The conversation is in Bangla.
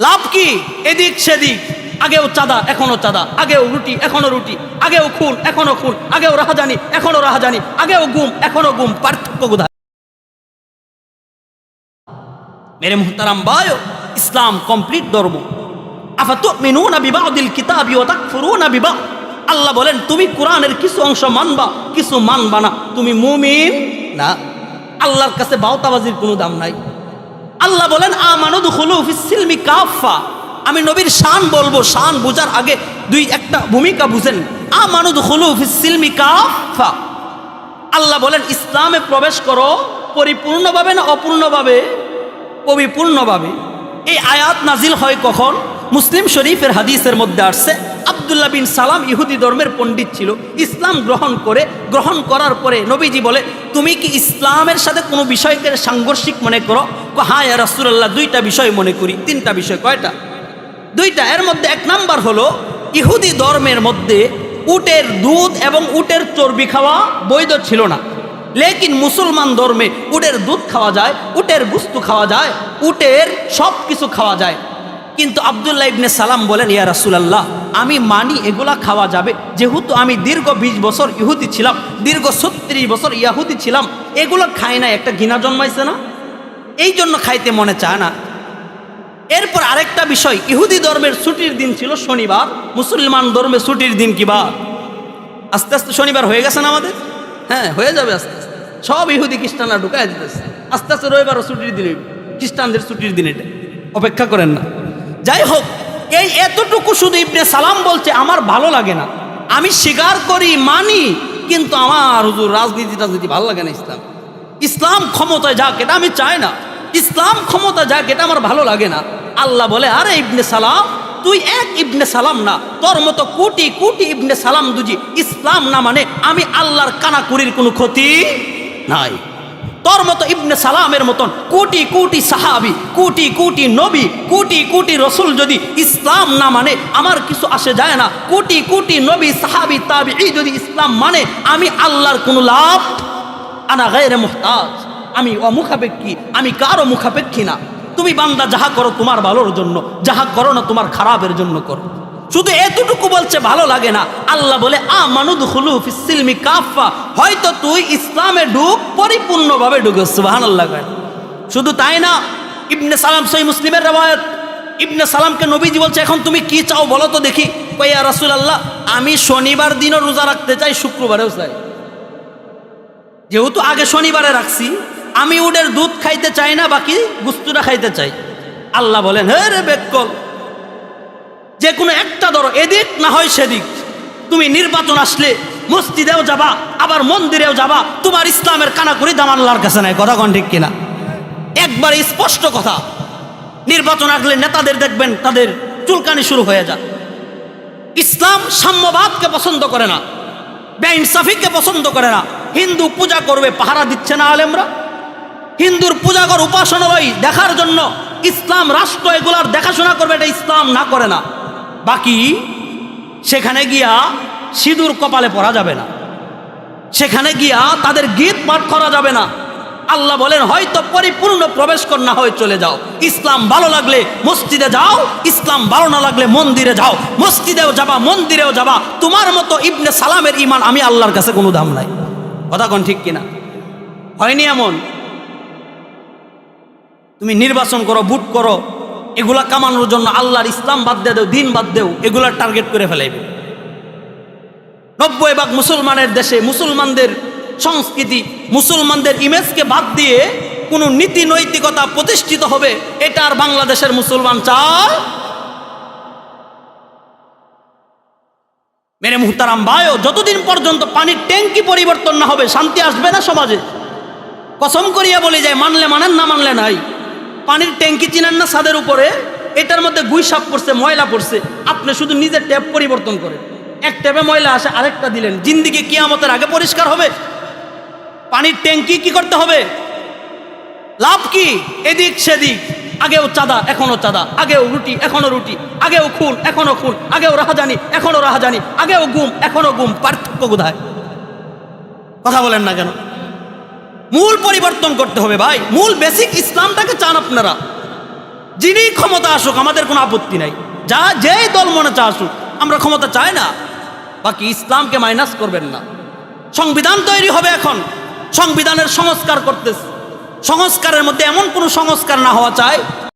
লাভ কি? এদিক সেদিক। আগেও চাঁদা, এখনও চাঁদা। আগেও রুটি, এখনও রুটি। আগেও খুন, এখনও খুন। আগেও রাহাজানি, এখনও রাহাজানি। আগেও গুম, এখনও গুম। পার্থক্য কোথায়? মেরে মুহতারাম বায় ইসলাম কমপ্লিট ধর্ম। আফাতু মিনুনা বিবাদিল কিতাবি ওয়া তাকফুরুনা বিবা। আল্লাহ বলেন, তুমি কোরআনের কিছু অংশ মানবা, কিছু মানবা না। তুমি মুমিন না। আল্লাহর কাছে বাউতাবাজির কোনো দাম নাই। আল্লাহ বলেন কাফা আমি নবীর শান বলব, শান বোঝার আগে দুই একটা ভূমিকা বুঝেন। আমানুদ হুলু ফিসিলমি কাফা আল্লাহ বলেন, ইসলামে প্রবেশ করো পরিপূর্ণভাবে না অপূর্ণভাবে? পরিপূর্ণভাবে এই আয়াত নাজিল হয় কখন? মুসলিম শরীফের হাদিসের মধ্যে আসছে। আবদুল্লাহ বিন সালাম ইহুদি ধর্মের পণ্ডিত ছিল। ইসলাম গ্রহণ করে, গ্রহণ করার পরে নবীজি বলে, তুমি কি ইসলামের সাথে কোনো বিষয়কে সাংঘর্ষিক মনে করো? হ্যাঁ রাসূলুল্লাহ, দুইটা বিষয় মনে করি, তিনটা বিষয়, কয়টা? দুইটা, এর মধ্যে এক নাম্বার হলো, ইহুদি ধর্মের মধ্যে উটের দুধ এবং উটের চর্বি খাওয়া বৈধ ছিল না। লেকিন মুসলমান ধর্মে উটের দুধ খাওয়া যায়, উটের গুস্তু খাওয়া যায়, উটের সব কিছু খাওয়া যায়। কিন্তু আবদুল্লাহ ইবনে সালাম বলেন, ইয়া রাসুলাল্লাহ আমি মানি এগুলা খাওয়া যাবে। যেহেতু আমি দীর্ঘ বিশ বছর ইহুদি ছিলাম, দীর্ঘ ছত্রিশ বছর ইয়াহুদি ছিলাম, এগুলো খাই না একটা ঘৃণা জন্মাইছে না? এই জন্য খাইতে মনে চায় না। এরপর আরেকটা বিষয়, ইহুদি ধর্মের ছুটির দিন ছিল শনিবার, মুসলমান ধর্মের ছুটির দিন কি বা আস্তে আস্তে শনিবার হয়ে গেছে না আমাদের? হ্যাঁ হয়ে যাবে আস্তে আস্তে। সব ইহুদি খ্রিস্টানরা ঢুকাই দিতেছে। আস্তে আস্তে রবিবারও ছুটির দিন, খ্রিস্টানদের ছুটির দিন এটা। অপেক্ষা করেন না। যাই হোক এই এতটুকু শুধু ইবনে সালাম বলছে, আমার ভালো লাগে না। আমি স্বীকার করি, মানি, কিন্তু আমার হুজুর রাজনীতি রাজনীতি ভালো লাগে না ইসলাম। ইসলাম ক্ষমতায় যাক, এটা আমি চাই না। ইসলাম ক্ষমতা যাক, এটা আমার ভালো লাগে না। আল্লাহ বলে, আরে ইবনে সালাম, তুই এক ইবনে সালাম না, তোর মতো কোটি কোটি ইবনে সালাম দুজি ইসলাম না মানে আমি আল্লাহর কানাকুরির কোনো ক্ষতি নাই। তোর মতো ইবনে সালামের মতন কোটি কোটি সাহাবি, কোটি কোটি নবী, কোটি কোটি রসুল যদি ইসলাম না মানে আমার কিছু আসে যায় না। কোটি কোটি নবী, সাহাবি তাবি এই যদি ইসলাম মানে আমি আল্লাহর কোনো লাভ আনা গায়রে মুহতাজ। আমি অমুখাপেক্ষী, আমি কারও মুখাপেক্ষী না। তুমি বান্দা যাহা করো তোমার ভালোর জন্য, যাহা করো না তোমার খারাপের জন্য করো। শুধু এতটুকু বলছে, ভালো লাগে না। আল্লাহ বলে কাফা হয়তো তুই ইসলামে ঢুক পরিপূর্ণভাবে ঢুকে সুবাহান আল্লাহ শুধু তাই না, ইবনে সালাম সই মুসলিমের রেওয়ায়ত। ইবনে সালামকে নবীজি বলছে, এখন তুমি কি চাও বলো তো দেখি। কইয়া রাসুল আল্লাহ আমি শনিবার দিনও রোজা রাখতে চাই, শুক্রবারেও চাই। যেহেতু আগে শনিবারে রাখছি, আমি উডের দুধ খাইতে চাই না, বাকি গুস্তুটা খাইতে চাই। আল্লাহ বলেন, হে রে বেকল যে কোনো একটা ধরো, এদিক না হয় সেদিক। তুমি নির্বাচন আসলে মসজিদেও যাবা, আবার মন্দিরেও যাবা, তোমার ইসলামের কানাকুরি দাম আল্লাহর কাছে নাই, কথা কোন ঠিক কিনা? একবার স্পষ্ট কথা। নির্বাচন আসলে নেতাদের দেখবেন, তাদের চুলকানি শুরু হয়ে যায়। ইসলাম সাম্যবাদকে পছন্দ করে না, বেইনসাফিকে পছন্দ করে না। হিন্দু পূজা করবে, পাহারা দিচ্ছে না আলেমরা। হিন্দুর পূজাগর উপাসনালয় দেখার জন্য। ইসলাম রাষ্ট্র এগুলার দেখাশোনা করবে, এটা ইসলাম না করে না। বাকি সেখানে গিয়া সিঁদুর কপালে পরা যাবে না। সেখানে গিয়া তাদের গীত পাঠ করা যাবে না। আল্লাহ বলেন, হয়তো পরিপূর্ণ প্রবেশ না হয়ে চলে যাও। ইসলাম ভালো লাগলে মসজিদে যাও, ইসলাম ভালো না লাগলে মন্দিরে যাও। মসজিদেও যাবা, মন্দিরেও যাবা। তোমার মতো ইবনে সালামের ইমান আমি আল্লাহর কাছে কোনো দাম নাই। কথা কোন ঠিক কিনা? হয়নি এমন? তুমি নির্বাচন করো, ভোট করো এগুলা কামানোর জন্য আল্লাহর ইসলাম বাদ দেও, দিন বাদ দেও এগুলার টার্গেট করে ফেলাইবে। নব্বই ভাগ মুসলমানের দেশে মুসলমানদের সংস্কৃতি, মুসলমানদের ইমেজকে বাদ দিয়ে কোনো নীতি নৈতিকতা প্রতিষ্ঠিত হবে, এটা আর বাংলাদেশের মুসলমান চায়? মেরে মুহতারাম ভাইও যতদিন পর্যন্ত পানির ট্যাঙ্কি পরিবর্তন না হবে, শান্তি আসবে না সমাজে? কসম করিয়া বলে যায়, মানলে মানেন, না মানলে নাই। পানির ট্যাঙ্কি চিনেন না ছাদের উপরে? এটার মধ্যে গুই সাপ পড়ছে, ময়লা পড়ছে। আপনি শুধু নিজের ট্যাপ পরিবর্তন করেন। এক ট্যাপে ময়লা আসে, আরেকটা দিলেন। জিন্দিগি কিয়ামতের আগে পরিষ্কার হবে। পানির ট্যাঙ্কি কি করতে হবে? লাভ কি? এদিক সেদিক। আগেও চাঁদা এখনও চাঁদা। আগেও রুটি এখনও রুটি। আগেও খুন এখনও খুন। আগেও রাহাজানি এখনও রাহাজানি। আগেও গুম এখনও গুম। পার্থক্য কোথায়? কথা বলেন না কেন। মূল পরিবর্তন করতে হবে ভাই। মূল বেসিক ইসলামটাকে চান আপনারা। যিনি ক্ষমতা আসুক, আমাদের কোনো আপত্তি নাই। যা যেই দল মনে চা আসুক, আমরা ক্ষমতা চাই না। বাকি ইসলামকে মাইনাস করবেন না। সংবিধান তৈরি হবে এখন। সংবিধানের সংস্কার করতেছে। সংস্কারের মধ্যে এমন কোনো সংস্কার না হওয়া চাই।